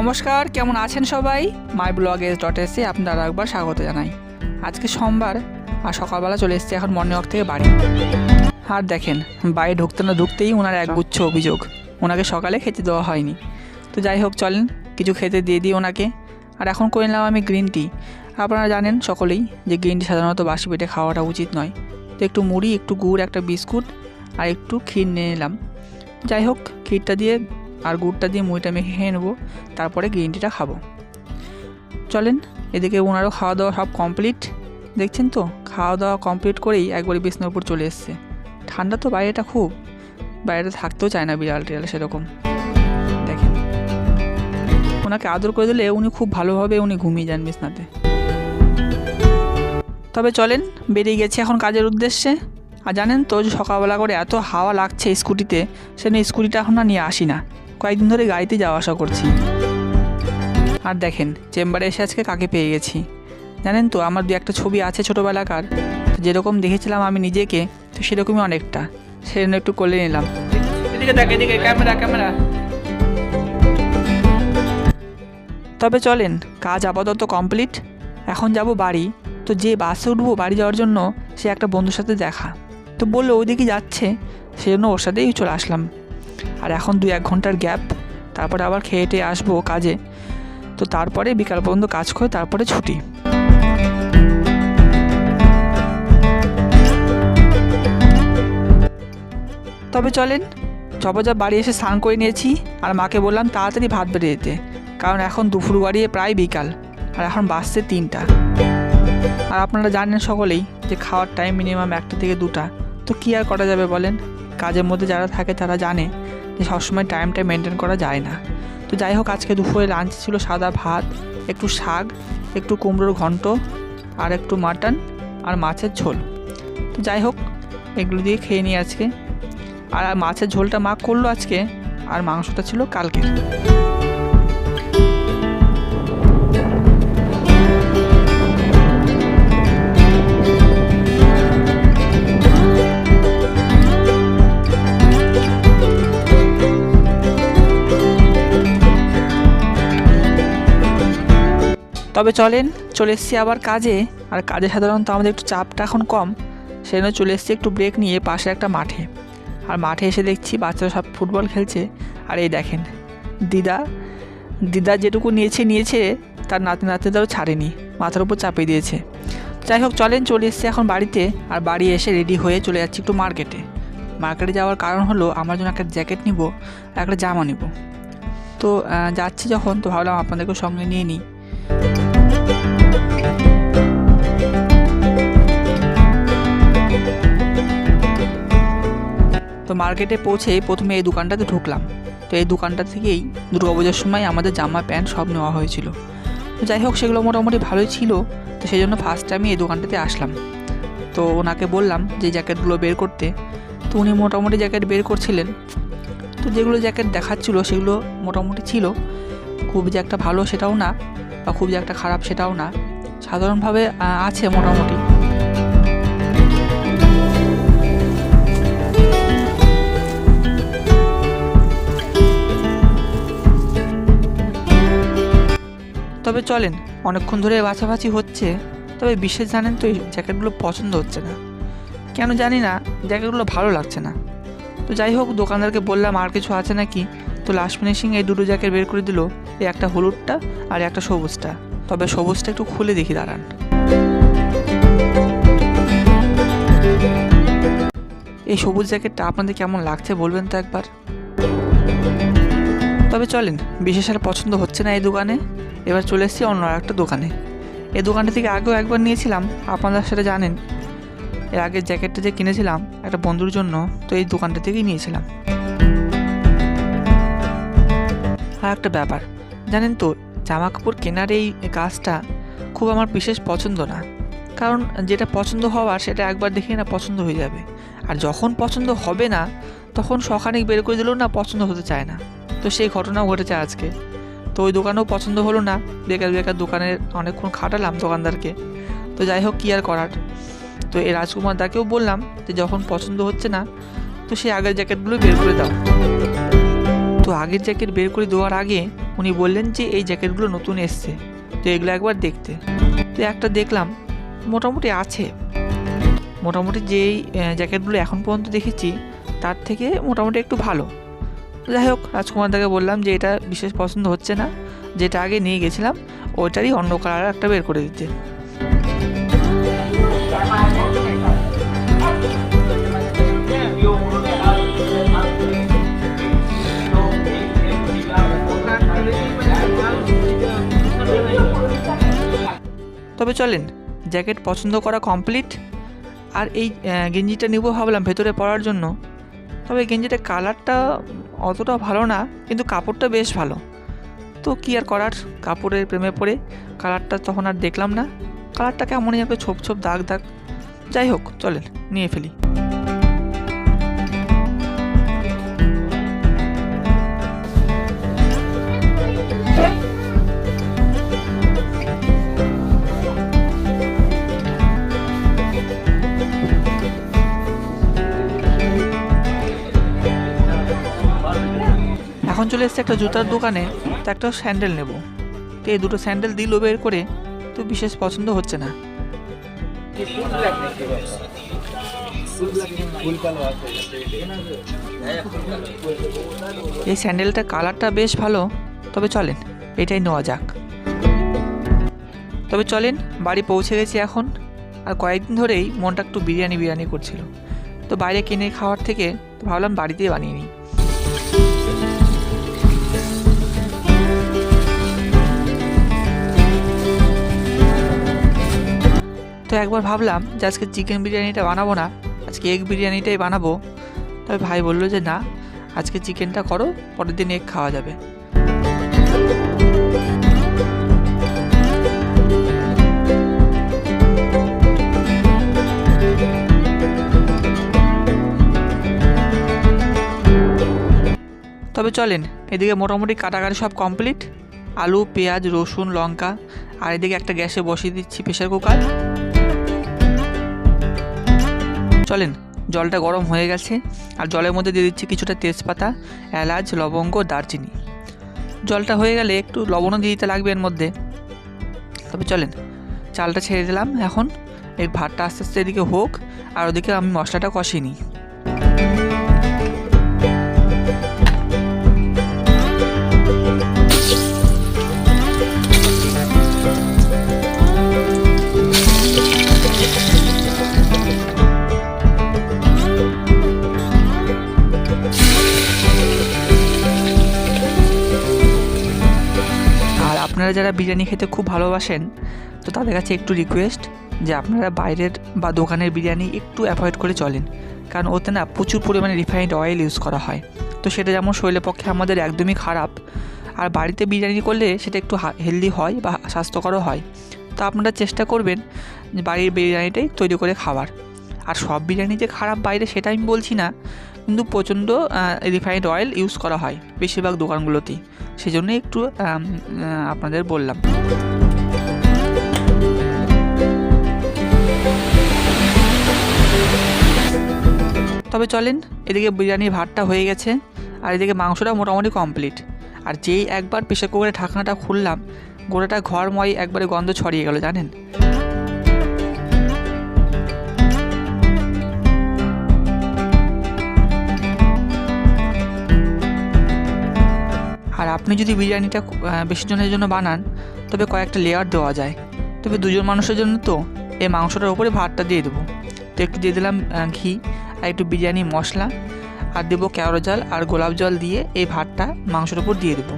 নমস্কার কেমন আছেন সবাই? মাই ব্লগ এস ডট এসে আপনারা একবার স্বাগত জানাই। আজকে সোমবার আর সকালবেলা চলে এসেছে এখন মর্নিং ওয়াক থেকে বাড়ি। আর দেখেন বাড়ি ঢুকতে না ঢুকতেই ওনার একগুচ্ছ অভিযোগ। ওনাকে সকালে খেতে দেওয়া হয়নি। তো যাই হোক চলেন কিছু খেতে দিয়ে দিই ওনাকে আর এখন করে নিলাম আমি গ্রিন টি। আপনারা জানেন সকলেই যে গ্রিন টি সাধারণত বাসি পেটে খাওয়াটা উচিত নয়। তো একটু মুড়ি একটু গুড় একটা বিস্কুট আর একটু ক্ষীর নিয়ে নিলাম। যাই হোক ক্ষীরটা দিয়ে আর গুড়টা দিয়ে মুড়িটা মেখে খেয়ে নেব, তারপরে গ্রিন টিটা খাব। চলেন, এদিকে ওনারও খাওয়া দাওয়া সব কমপ্লিট। দেখছেন তো খাওয়া দাওয়া কমপ্লিট করেই একবারে বিছনার উপর চলে এসছে। ঠান্ডা তো বাইরেটা খুব বাইরে থাকতেও চায় না বিড়াল টিড়াল সেরকম। দেখেন। ওনাকে আদর করে দিলে উনি খুব ভালোভাবে উনি ঘুমিয়ে যান বিছনাতে। তবে চলেন, বেরিয়ে গেছি এখন কাজের উদ্দেশ্যে। আর জানেন তো সকালবেলা করে এত হাওয়া লাগছে স্কুটিতে, সেজন্য স্কুটিটা এখন আর নিয়ে আসি না। কয়েকদিন ধরে গাড়িতে যাওয়া আসা করছি। আর দেখেন, চেম্বারে এসে আজকে কাকে পেয়ে গেছি। জানেন তো, আমার দু একটা ছবি আছে ছোটোবেলাকার। তো যেরকম দেখেছিলাম আমি নিজেকে, তো সেরকমই অনেকটা। সেজন্য একটু কোলে নিলাম। Camera camera. তবে চলেন, কাজ আপাতত কমপ্লিট। এখন যাব বাড়ি। তো যে বাসে উঠবো বাড়ি যাওয়ার জন্য, সে একটা বন্ধুর সাথে দেখা। তো বলল ওইদিকে যাচ্ছে। সেজন্য ওর সাথেই চলে আসলাম। আর এখন দুই এক ঘণ্টার গ্যাপ, তারপরে আবার খেয়ে টেয়ে আসব কাজে। তো তারপরে বিকাল পর্যন্ত কাজ করে তারপরে ছুটি। তবে চলেন চপজা বাড়ি এসে স্নান করে নিয়েছি, আর মাকে বললাম তাড়াতাড়ি ভাত বেড়ে দিতে, কারণ এখন দুপুর গড়িয়ে প্রায় বিকাল, আর এখন বাসছে তিনটা। আর আপনারা জানেন সকলেই যে খাওয়ার টাইম মিনিমাম একটা থেকে দুটা, তো কী আর করা যাবে বলেন? কাজের মধ্যে যারা থাকে তারা জানে। যে সবসময় টাইমটা মেনটেন করা যায় না। তো যাই হোক, আজকে দুপুরে লাঞ্চ ছিল সাদা ভাত, একটু শাক, একটু কুমড়োর ঘন্ট, আর একটু মাটন আর মাছের ঝোল। তো যাই হোক, এগুলো দিয়ে খেয়ে নিই আজকে। আর মাছের ঝোলটা মা করল আজকে, আর মাংসটা ছিল কালকের। তবে চলেন, চলে এসেছি আবার কাজে। আর কাজে সাধারণত আমাদের একটু চাপটা এখন কম, সেজন্য চলে এসেছি একটু ব্রেক নিয়ে পাশে একটা মাঠে। আর মাঠে এসে দেখছি বাচ্চারা সব ফুটবল খেলছে। আর এই দেখেন, দিদা দিদা যেটুকু নিয়েছে নিয়েছে, তার নাতি নাতিদারও ছাড়েনি, মাথার উপর চাপিয়ে দিয়েছে। যাই হোক, চলেন, চলে এসেছি এখন বাড়িতে। আর বাড়ি এসে রেডি হয়ে চলে যাচ্ছি একটু মার্কেটে মার্কেটে যাওয়ার কারণ হলো আমার জন্য একটা জ্যাকেট নিব একটা জামা নিব। তো যাচ্ছি যখন, তো ভাবলাম আপনাদেরকেও সঙ্গে নিয়ে নিই। তো মার্কেটে পৌঁছে প্রথমে এই দোকানটাতে ঢুকলাম। তো এই দোকানটা থেকেই দুর্গাপূজার সময় আমাদের জামা, প্যান্ট সব নেওয়া হয়েছিল। তো যাই হোক, সেগুলো মোটামুটি ভালোই ছিল। তো সেই জন্য ফার্স্টে আমি এই দোকানটাতে আসলাম। তো ওনাকে বললাম যে জ্যাকেটগুলো বের করতে। তো উনি মোটামুটি জ্যাকেট বের করছিলেন। তো যেগুলো জ্যাকেট দেখাচ্ছিলো সেগুলো মোটামুটি ছিল। খুব যে একটা ভালো সেটাও না। বা খুব একটা খারাপ সেটাও না। সাধারণভাবে আছে মোটামুটি। তবে চলেন, অনেকক্ষণ ধরে বাছাবাছি হচ্ছে, তবে বিশেষ জানেন তো এই জ্যাকেটগুলো পছন্দ হচ্ছে না। কেন জানি না, জ্যাকেটগুলো ভালো লাগছে না। তো যাই হোক, দোকানদারকে বললাম, আর কিছু আছে নাকি? তো লাস্ট ফিনিশিং এই দুটো জ্যাকেট বের করে দিল। এই একটা হলুদটা আর একটা সবুজটা। তবে সবুজটা একটু খুলে দেখি, দাঁড়ান। এই সবুজ জ্যাকেটটা আপনাদের কেমন লাগছে বলবেন তো একবার। তবে চলেন, বিশেষ আর পছন্দ হচ্ছে না এই দোকানে। এবার চলে এসেছি অন্য আর একটা দোকানে। এই দোকানটা থেকে আগেও একবার নিয়েছিলাম, আপনারা সেটা জানেন। এর আগের জ্যাকেটটা যে কিনেছিলাম একটা বন্ধুর জন্য, তো এই দোকানটা থেকেই নিয়েছিলাম। আর একটা ব্যাপার জানেন তো জামা কাপড় কেনার এই কাজটা খুব আমার বিশেষ পছন্দ না। কারণ যেটা পছন্দ হওয়ার সেটা একবার দেখে না পছন্দ হয়ে যাবে। আর যখন পছন্দ হবে না, তখন সখানিক বের করে দিলেও না পছন্দ হতে চায় না। তো সেই ঘটনাও ঘটেছে আজকে। তো ওই দোকানেও পছন্দ হলো না। বেকার বেকার দোকানে অনেকক্ষণ খাটালাম দোকানদারকে। তো যাই হোক, কী আর করার? তো এই রাজকুমার দাকেও বললাম যে, যখন পছন্দ হচ্ছে না, তো সেই আগের জ্যাকেটগুলো বের করে দাও। তো আগের জ্যাকেট বের করে দেওয়ার আগে উনি বললেন যে এই জ্যাকেটগুলো নতুন এসছে, তো এগুলো একবার দেখতে। তো একটা দেখলাম, মোটামুটি আছে। মোটামুটি যেই জ্যাকেটগুলো এখন পর্যন্ত দেখেছি, তার থেকে মোটামুটি একটু ভালো। যাই হোক, রাজকুমার দাকে বললাম যে এটা বিশেষ পছন্দ হচ্ছে না, যেটা আগে নিয়ে গেছিলাম, ওইটারই অন্য কালার একটা বের করে দিতে। তবে চলেন, জ্যাকেট পছন্দ করা কমপ্লিট আর এই গেঞ্জিটা নেব ভাবলাম ভেতরে পরার জন্য। তবে গেঞ্জিটার কালারটা অতটা ভালো না, কিন্তু কাপড়টা বেশ ভালো। তো কী আর করার, কাপড়ের প্রেমে পড়ে কালারটা তখন আর দেখলাম না। কালারটা কেমনই একটা ছোপ ছোপ দাগ দাগ। যাই হোক, চলেন, নিয়ে ফেলি। এখন চলে এসেছে একটা জুতার দোকানে, তো একটা স্যান্ডেল নেব। তো এই দুটো স্যান্ডেল দিল বের করে, তো বিশেষ পছন্দ হচ্ছে না। এই স্যান্ডেলটার কালারটা বেশ ভালো, তবে চলেন, এটাই নেওয়া যাক। তবে চলেন, বাড়ি পৌঁছে গেছি এখন। আর কয়েকদিন ধরেই মনটা একটু বিরিয়ানি বিরিয়ানি করছিল। তো বাইরে কিনে খাওয়ার থেকে ভাবলাম বাড়িতেই বানিয়ে নিই। একবার ভাবলাম যে আজকে চিকেন বিরিয়ানিটা বানাবো না, আজকে এগ বিরিয়ানিটাই বানাবো। তবে ভাই বলল যে না, আজকে চিকেনটা করো, পরের দিন এগ খাওয়া যাবে। তবে চলেন, এদিকে মোটামুটি কাটাকাটি সব কমপ্লিট আলু, পেঁয়াজ, রসুন, লঙ্কা, আর এদিকে একটা গ্যাসে বসিয়ে দিচ্ছি প্রেশার কুকার চলেন, জলটা গরম হয়ে গেছে। আর জলের মধ্যে দিয়ে দিচ্ছি কিছুটা তেজপাতা, এলাচ, লবঙ্গ, দারচিনি। জলটা হয়ে গেলে একটু লবণও দিয়ে দিতে লাগবে এর মধ্যে। তবে চলেন, চালটা ছেড়ে দিলাম এখন। এই ভাতটা আস্তে আস্তে এদিকে হোক, আর ওদিকে আমি মশলাটা কষিয়ে নিই। বিরিয়ানি খেতে খুব ভালোবাসেন, তো তাদের কাছে একটু রিকোয়েস্ট যে আপনারা বাইরের বা দোকানের বিরিয়ানি একটু অ্যাভয়েড করে চলেন, কারণ ওতে না প্রচুর পরিমাণে রিফাইন্ড অয়েল ইউজ করা হয়। তো সেটা যেমন শরীরের পক্ষে আমাদের একদমই খারাপ, আর বাড়িতে বিরিয়ানি করলে সেটা একটু হেলদি হয় বা স্বাস্থ্যকরও হয়। তো আপনারা চেষ্টা করবেন বাড়ির বিরিয়ানিটাই তৈরি করে খাওয়ার। আর সব বিরিয়ানি যে খারাপ বাইরে সেটা আমি বলছি না কিন্তু প্রচণ্ড রিফাইন্ড অয়েল ইউজ করা হয় বেশিরভাগ দোকানগুলোতেই সেই জন্য একটু আপনাদের বললাম। তবে চলেন, এদিকে বিরিয়ানির ভাতটা হয়ে গেছে, আর এদিকে মাংসটা মোটামুটি কমপ্লিট আর যেই একবার প্রেশার কুকারের ঢাকনাটা খুললাম, গোটাটা ঘরময় একবারে গন্ধ ছড়িয়ে গেল, জানেন? আপনি যদি বিরিয়ানিটা বেশি জনের জন্য বানান, তবে কয়েকটা লেয়ার দেওয়া যায়। তবে দুজন মানুষের জন্য তো এই মাংসটার উপরে ভাতটা দিয়ে দেবো। তো একটু দিয়ে দিলাম ঘি আর একটু বিরিয়ানি মশলা। আর দেবো কেওড়া জল আর গোলাপ জল দিয়ে এই ভাতটা মাংসের উপর দিয়ে দেবো।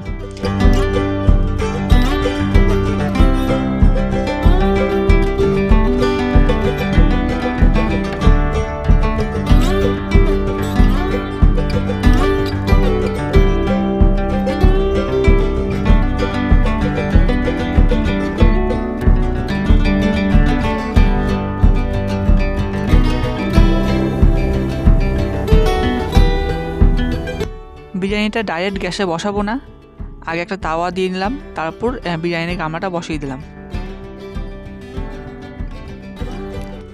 বিরিয়ানিটা ডাইরেক্ট গ্যাসে বসাবো না। আগে একটা তাওয়া দিয়ে নিলাম, তারপর বিরিয়ানির গামলাটা বসিয়ে দিলাম।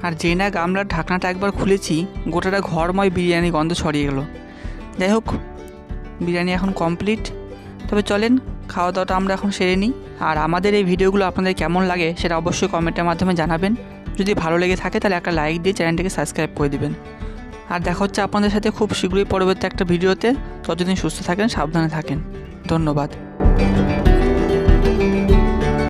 আর যে না গামলার ঢাকনাটা একবার খুলেছি, গোটাটা ঘরময় বিরিয়ানি গন্ধ ছড়িয়ে গেল। যাই হোক, বিরিয়ানি এখন কমপ্লিট তবে চলেন খাওয়া দাওয়াটা আমরা এখন সেরে নিই। আর আমাদের এই ভিডিওগুলো আপনাদের কেমন লাগে সেটা অবশ্যই কমেন্টের মাধ্যমে জানাবেন। যদি ভালো লেগে থাকে তাহলে একটা লাইক দিয়ে চ্যানেলটিকে সাবস্ক্রাইব করে দেবেন। আর দেখা হচ্ছে আপনাদের সাথে খুব শীঘ্রই পরবর্তী একটা ভিডিওতে। ততদিন সুস্থ থাকেন, সাবধানে থাকেন। ধন্যবাদ।